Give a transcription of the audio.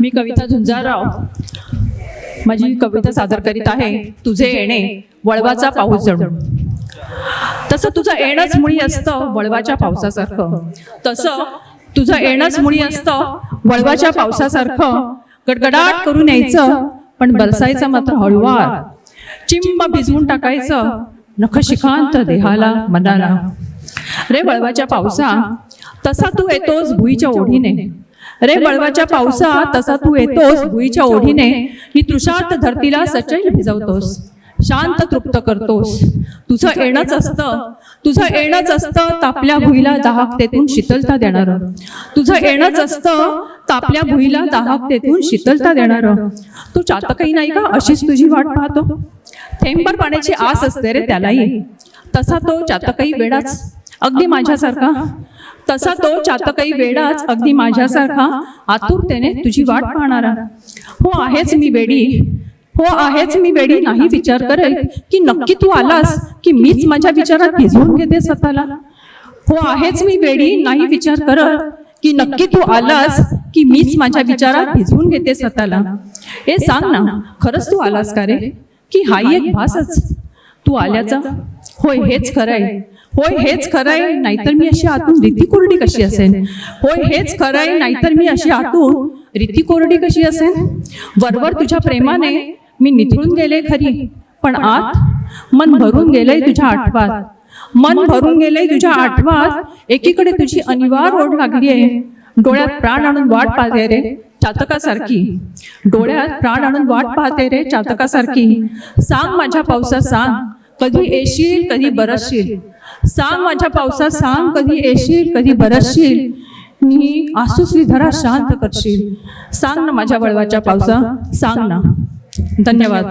मी कविता झुंजारराव माझी कविता सादर करीत आहे. तुझे येणे वळवाचा पाऊस जणू. तसं तुझं येणंच मुळी असतं वळवाच्या पावसासारखं. तसं तुझं येणंच मुळी असतं वळवाच्या पावसासारखं. गडगडाट करून यायचं पण बरसायचं मात्र हळूवार. चिंब भिजवून टाकायचं नखशिखांत देहाला मनाला. रे वळवाच्या पावसा. तसा तू येतोस भुईच्या ओढीने. रे वळवाच्या पावसा तसा तू येतोस भुईच्या ओढीने. ही तृषार्त धरतीला सचैल भिजवतोस. शांत तृप्त करतोस. तुझं येणंच असतं. तुझं येणंच असतं तापल्या भुईला दाहकतेतून शीतलता देणारं. तुझं येणंच असतं तापल्या भुईला दाहकतेतून शीतलता देणारं. तू चातकही नाही का अशीच तुझी वाट पाहतो. थेंबर पाण्याची आस असते रे त्यालाही. तसा तो चातकही वेडाच अगदी माझ्यासारखा. तसा तो चातकही वेडाच अगदी माझ्यासारखा. आतुरतेने तुझी वाट पाहणारा. हो आहेच मी वेडी. हो आहेच मी वेडी नाही विचार करत की नक्की तू आलास की मीच माझ्या विचारात भिजवून घेते स्वतःला? हो आहेच मी वेडी नाही विचार करत की नक्की तू आलास की मीच माझ्या विचारात भिजवून घेते स्वतःला. हे सांग ना खरंच तू आलास का रे? की हाही एक भासच. तू आल्याचा होय हेच खरंय. होय हेच खरंय नाहीतर मी अशी आतून रीती कोरडी कशी असेल होय हेच खरंय. नाहीतर मी अशी आतून रीती कोरडी कशी असेल वरवर तुझ्या प्रेमाने मी निथळून गेले खरी पण आत मन भरून गेलंय तुझ्या आठवात. मन भरून गेलंय तुझ्या आठवात. एकीकडे तुझी अनिवार ओढ लागली आहे. डोळ्यात प्राण आणून वाट पाहते रे. चातकासारखी. डोळ्यात प्राण आणून वाट पाहते रे. चातकासारखी सांग माझ्या पावसा सांग कधी येशील कधी बरसशील. सांग माझ्या पावसा सांग कधी येशील कधी बरसशील. मी आसुसली धरा शांत करशील. सांग ना माझ्या वळवाच्या पावसा सांग ना. धन्यवाद.